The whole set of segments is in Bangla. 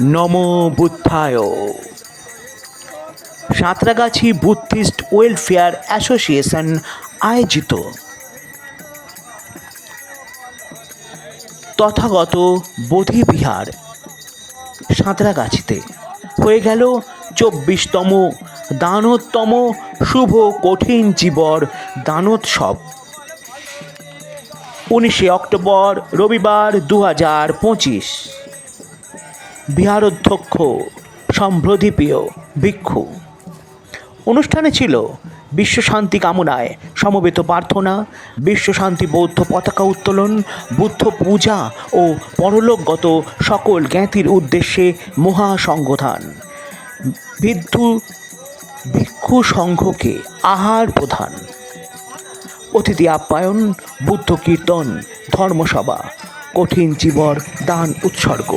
নম বুদ্ধায়। সাঁতরাগাছি বুদ্ধিস্ট ওয়েলফেয়ার অ্যাসোসিয়েশন আয়োজিত। তথাগত বোধিবিহার সাঁতরাগাছিতে হয়ে গেল চব্বিশতম দানোত্তম শুভ কঠিন জীবর দানোৎসব। উনিশে অক্টোবর রবিবার দু হাজার পঁচিশ। বিহারাধ্যক্ষ সম্প্রদীপীয় ভিক্ষু। অনুষ্ঠানে ছিল বিশ্বশান্তি কামনায় সমবেত প্রার্থনা, বিশ্বশান্তি বৌদ্ধ পতাকা উত্তোলন, বুদ্ধ পূজা ও পরলোকগত সকল জ্ঞাতির উদ্দেশ্যে মহাসংঘধান বিদ্ধু, ভিক্ষু সংঘকে আহার প্রধান। অতিথি আপ্যায়ন, বুদ্ধ কীর্তন, ধর্মসভা, কঠিন জীবর দান উৎসর্গ।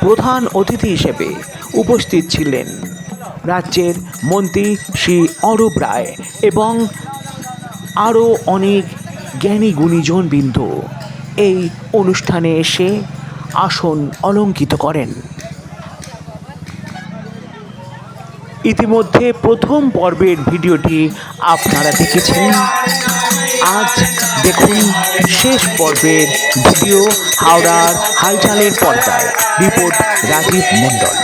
প্রধান অতিথি হিসেবে উপস্থিত ছিলেন রাজ্যের মন্ত্রী শ্রী অরূপ রায় এবং আরও অনেক জ্ঞানী গুণীজন বিন্দু এই অনুষ্ঠানে এসে আসন অলঙ্কিত করেন। ইতিমধ্যে প্রথম পর্বের ভিডিওটি আপনারা দেখেছেন। আজ দেখুন শেষ পর্বের ভিডিও হাওড়ার হালচালের পর্দায়। রিপোর্ট রাজীব মণ্ডল।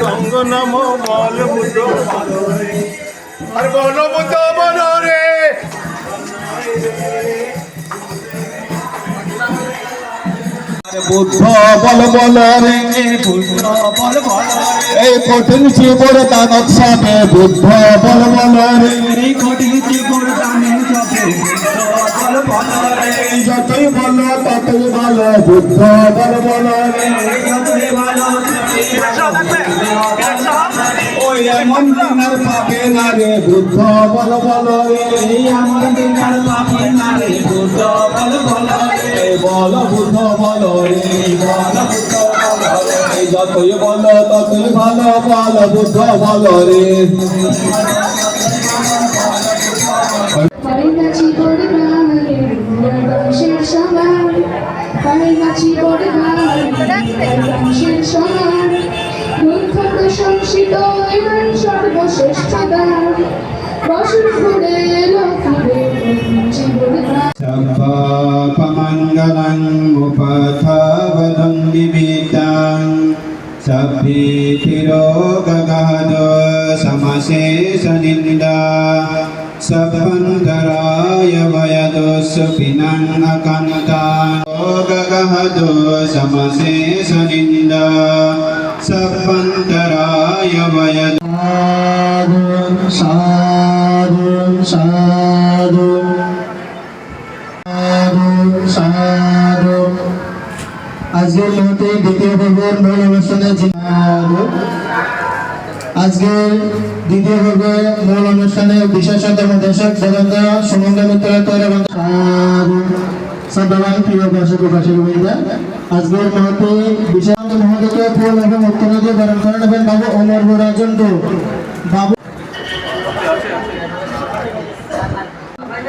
সঙ্গ নম বল রে আর বল বুদ্ধ বলো রে বুদ্ধ বল বল রে বুদ্ধ বল বল এই কঠিন জীবর দানত সাথে বুদ্ধ বল বল রে এই কঠিন বল বল রে যতই ভালো ততই ভালো বুদ্ধ বল বল রে যতই ভালো এমন দিনার পাবে না রে বুদ্ধ বল বল এই এমন দিনার পাবে না রে বুদ্ধ বল বল বল বুদ্ধ বল রে বল বুদ্ধ যতই বল ততই ভালো বল বুদ্ধ বল রে সর্বশ্রেষ্ঠ দান বসুর ফুলে লক্ষ্মী জীবন Sabbapamangalaং upathavanam dimitang Sabbitiro gagahado samasesa ninda Sabbantaraya vayadosu pinang vayadosu Sadhun, sadhun, sadhun সাধু সাধু আজকের মতে দ্বিতীয় পর্বের মূল অনুষ্ঠানে আজকের দ্বিতীয় পর্বের মূল অনুষ্ঠানে বিশেষত দর্শক জগন্ত সুমঙ্গ মিত্র এবং সাধু সদাবান প্রিয় দর্শক উপাসক বৃন্দ আজকের মহতে বিশেষ মহোদয়কে ফুল এবং উত্তর দিয়ে বরণ করে নেবেন বাবু অমর রাজন বাবু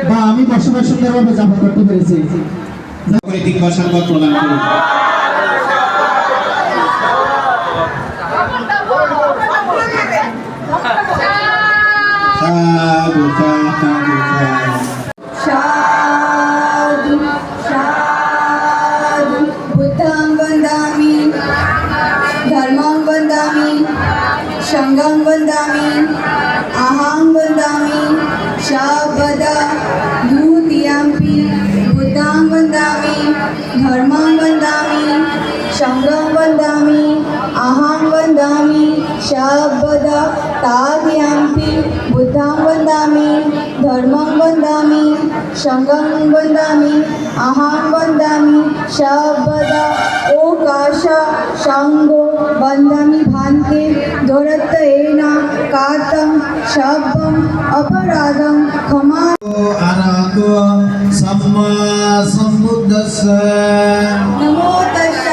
বা আমি বসবাস সুন্দরভাবে যাপন করতে পেরেছি সাধু সাধু সাধু ध्रुवं वंदा अहं वदामि शब्द तादयाम्पि बुद्धं वंदा धर्मं वंदा सङ्गं वंदा अहं वदामि शब्द ओकाश सङ्गो वदामि भान्ते दोरत्तेन कातं शब्दम् अपराधम क्षमा सम्मा सम्बुद्धस्य। नमो तस्य।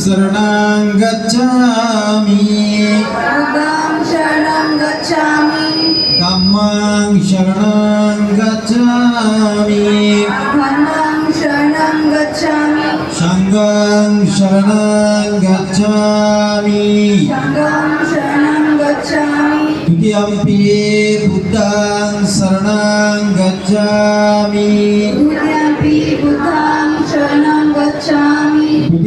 शरणं गच्छामि बुद्धं शरणं गच्छामि धम्मां शरणं गच्छामि धर्मं शरणं गच्छामि सङ्गं शरणं गच्छामि सङ्गं शरणं गच्छामि द्वितीयम्पि बुद्धं शरणं गच्छामि द्वितीयम्पि बुद्धं शरणं गच्छामि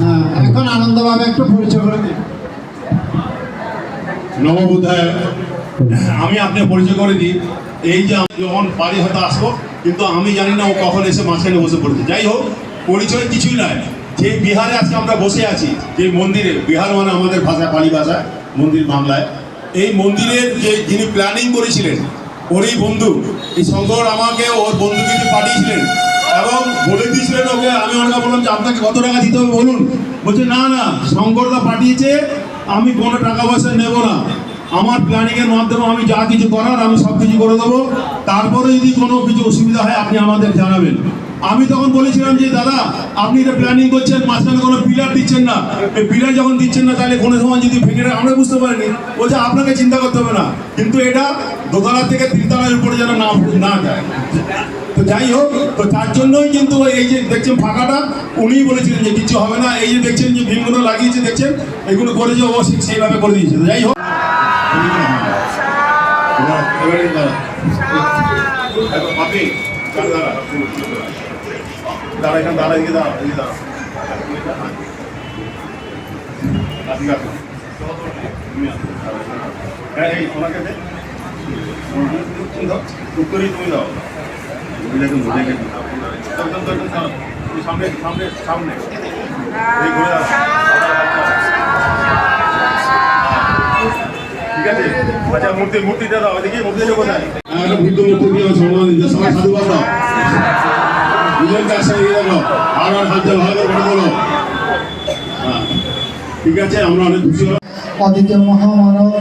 হ্যাঁ, একটু পরিচয় করে আমি আপনি পরিচয় করে দিই। এই যে আমি যখন বাড়ি হয়তো আসব কিন্তু আমি জানি না ও কখন এসে মাঝখানে বসে পড়েছে। যাই হোক পরিচয় কিছুই নাই। যে বিহারে আজকে আমরা বসে আছি যে মন্দিরে বিহার মানে আমাদের ভাষা পালি ভাষা মন্দির বাংলায়। এই মন্দিরের যে যিনি প্ল্যানিং করেছিলেন ওরই বন্ধু। এই শঙ্কর আমাকে ওর বন্ধুকে কিন্তু পাঠিয়েছিলেন এবং বলে দিয়েছিলেন ওকে, আমি ওনাকে বললাম যে আপনাকে কত টাকা দিতে হবে বলুন। বলছে, না না শঙ্করদা পাঠিয়েছে, আমি কোনো টাকা পয়সা নেব না। আমার প্ল্যানিংয়ের মাধ্যমে আমি যা কিছু করার, আমি সব কিছু করে দেবো। তারপরে যদি কোনো কিছু অসুবিধা হয়, আপনি আমাদের জানাবেন। আমি তখন বলেছিলাম যে, দাদা, আপনি এটা প্ল্যানিং করছেন, মাঝখানে কোনো পিলার দিচ্ছেন না। এই পিলার যখন দিচ্ছেন না, তাহলে কোনো সময় যদি ভেঙে আমরা বুঝতে পারিনি। বলছে, আপনাকে চিন্তা করতে হবে না। কিন্তু এটা দোতলা থেকে তিনতলার উপরে যেন না না যায়। তো যাই হোক, তো তার জন্যই কিন্তু এই যে দেখছেন ফাঁকাটা, উনিই বলেছিলেন যে, কিছু হবে না। এই যে দেখছেন যে ভীমগুলো লাগিয়েছে, দেখছেন? এগুলো করেছে ঠিক সেইভাবে করে দিয়েছে। তো যাই হোক। এবারে দাঁড়া। এখন দাঁড়া, এদিকে দাঁড়া এদিকে দাঁড়া। হ্যাঁ এই ওনাকে দে। তুমি দাও। উত্তরই তুমি দাও ঘুরে ঠিক আছে? আচ্ছা মূর্তি মূর্তিটা দাও হ্যাঁ মূর্তি দিয়ে সবাই দাও। দুজনকে একসাথে দিয়ে দেখো আর হাত ভালো করে তোলো হ্যাঁ ঠিক আছে, আমরা অনেক খুশি মহামানব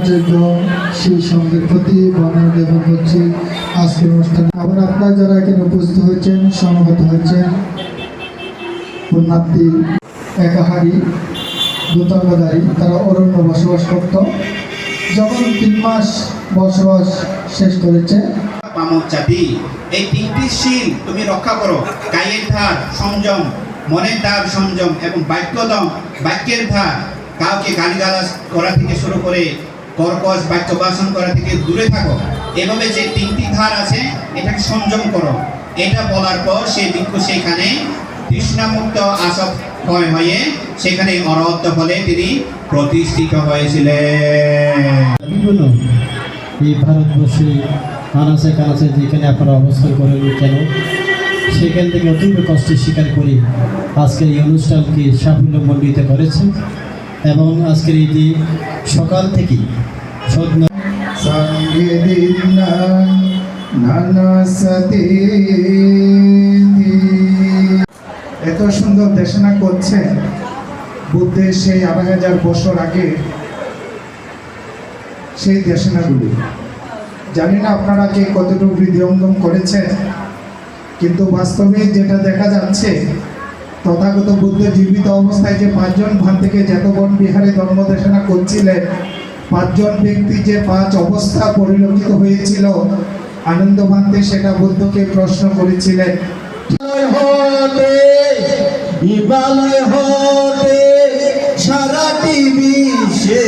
করছে সেই সঙ্গের প্রতি করছে আপনারা যারা এখানে উপস্থিত হয়েছেন সমবেত হয়েছেন একাহারি দূতাঙ্গধারী তারা অরণ্য বসবাস করত। যখন তিন মাস বসবাস শেষ করেছে এই তিনটি শীল তুমি রক্ষা করো। কায়ের ধার, সংযম, মনের ধার, সংযম এবং বাক্যদম, বাক্যের ধার। কাউকে গালিগালাজ করা থেকে শুরু করে কর্কশ বাক্য বাসন করা থেকে দূরে থাকো। এভাবে যে তিনটি ধার আছে, এটাকে সংযম করো। এটা বলার পর সে ভিক্ষু সেখানে তৃষ্ণামুক্ত আসক ক্ষয় হয়ে সেখানে অরহত্য ফলে তিনি প্রতিষ্ঠিত হয়েছিলেন। এই ভারতবর্ষে আনাচে কানাচে যেখানে আপনারা অবস্থান করেন কেন সেখান থেকে অতীব কষ্টে স্বীকার করে আজকের এই অনুষ্ঠানকে সাফল্যমণ্ডিত করেছে এবং আজকের এই যে সকাল থেকে সঙ্গে দিন নানা সতী এত সুন্দর দেশনা করছেন বুদ্ধের সেই আড়াই হাজার বছর আগে সেই দেশনাগুলি। জানি না আপনারা কে কতটুকু হৃদয়ঙ্গম করেছেন, কিন্তু বাস্তবে যেটা দেখা যাচ্ছে, তথাগত বুদ্ধ জীবিত অবস্থায় যে পাঁচজন ভান থেকে জেতবন বিহারে ধর্মদেশনা করছিলেন, পাঁচজন ব্যক্তি যে পাঁচ অবস্থা পরিলক্ষিত হয়েছিল, আনন্দ মানতে সেটা বুদ্ধকে প্রশ্ন করেছিলেন। হিমালয় হতে সারাটি বিশ্বে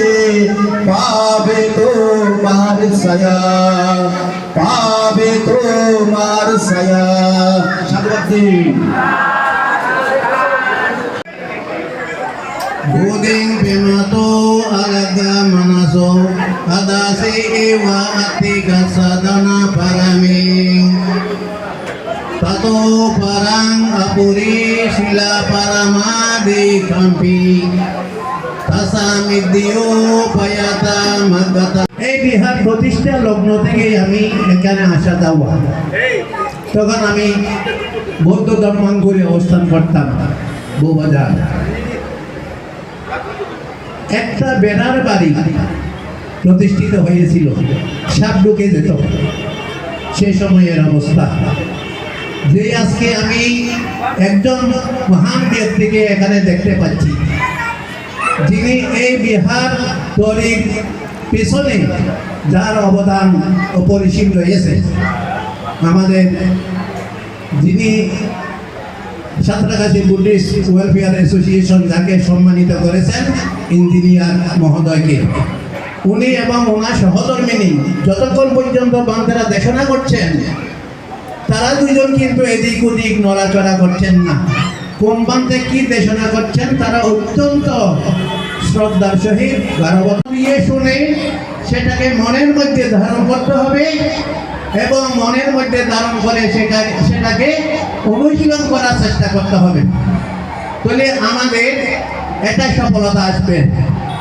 পাবে তোমার ছায়া পাবে তোমার ছায়া সাধুবাদ Buding pimato alaga manaso adasi iwa atika sadana paraming Tato parang apuri sila paramadi kampi Tasamiddiyo payata magata এই বিহার প্রতিষ্ঠা লগ্ন থেকেই আমি এখানে আসা যাওয়া। তখন আমি বৌদ্ধ ধর্মাঙ্কুরে অবস্থান করতাম, বৌবাজার। একটা বেনার বাড়ি প্রতিষ্ঠিত হয়েছিল, সাপ ঢুকে যেত। সে সময়ের অবস্থা। যে আজকে আমি একজন মহান ব্যক্তিকে এখানে দেখতে পাচ্ছি। যিনি এই বিহার তৈরির পেছনে যার অবদান অপরিসীম রয়েছে। আমাদের যিনি সাঁতরাগাছি বুদ্ধিস্ট ওয়েলফেয়ার অ্যাসোসিয়েশন যাকে সম্মানিত করেছেন, ইঞ্জিনিয়ার মহোদয়কে। উনি এবং ওনার সহধর্মিনী যতক্ষণ পর্যন্ত বান্ধেরা দেশনা করছেন তারা দুজন কিন্তু এদিক ওদিক নড়াচড়া করছেন না। কোন বান্ধে কি দেশনা করছেন তারা অত্যন্ত শ্রদ্ধার সহিত গারবত দিয়ে শুনে সেটাকে মনের মধ্যে ধারণ করতে হবে এবং মনের মধ্যে ধারণ করে সেটা সেটাকে অনুশীলন করার চেষ্টা করতে হবে। তাহলে আমাদের এটা সফলতা আসবে।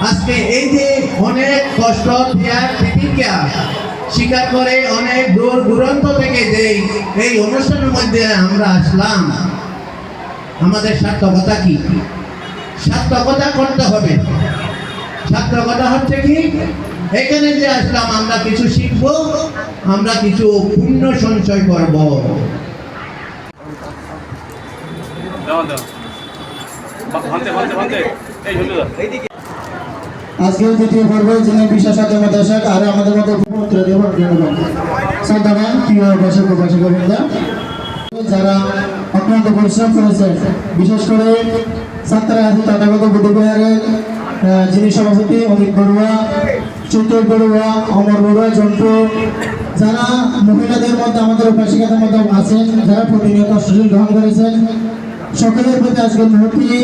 আজকে এই যে অনেক কষ্ট প্রতিজ্ঞা স্বীকার করে অনেক দূর দূরান্ত থেকে যে এই অনুষ্ঠানের মধ্যে আমরা আসলাম আমাদের সার্থকতা কি? সার্থকতা করতে হবে। সার্থকতা হচ্ছে কি? এখানে যে আসলাম আমরা কিছু শিখব আমরা কিছু পুণ্য সঞ্চয় করব। আজকের দ্বিতীয় পর্বে যিনি বিশেষজ্ঞ দর্শক আর আমাদের মতো শ্রদ্ধাবান প্রিয় দর্শক দর্শক যারা অত্যন্ত পরিশ্রম করেছেন, বিশেষ করে ছাত্রাগাছি তথাগত বুদ্ধবিহারের যিনি সভাপতি, অমিত বড়ুয়া চৈতর বড়ুয়া, অমর বড়ুয়া জন্টু যারা মহিলাদের মধ্যে, আমাদের উপাসিকাদের মধ্যে আছেন, যারা প্রতিনিয়ত সুযোগ গ্রহণ করেছেন, সকলের প্রতি আজকের মুহূর্তে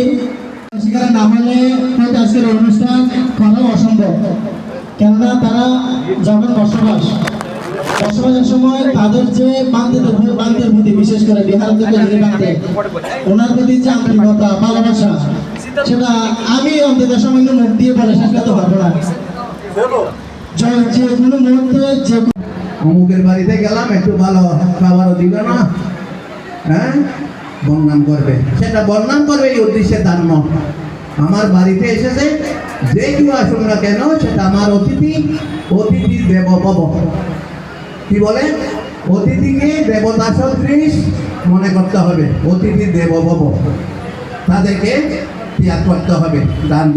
শিকার না হলে হয়তো আজকের অনুষ্ঠান করা অসম্ভব। কেননা তারা যখন বসবাস। বসবাসের সময় তাদের যে বান্ধবদের বান্ধবের প্রতি বিশেষ করে বিহার বান্ধে ওনার প্রতি যে আন্তরিকতা ভালোবাসা সেটা আমি অন্তত সামান্য মুখ দিয়ে বলে শেষ করতে পারব না। যে কোনো মুহূর্তে যে অমুকের বাড়িতে গেলাম একটু ভালো খাবারও দিল না। হ্যাঁ? বদনাম করবে। সেটা বদনাম করবে এই উদ্দেশ্যে তার মন আমার বাড়িতে এসেছে যে কেউ আসুন না কেন, সেটা আমার অতিথি অতিথি দেব ভব। কি বলে? অতিথিকে দেবতা সদৃশ মনে করতে হবে অতিথি দেব ভব। তাদেরকে ত্যাগ করতে হবে, দান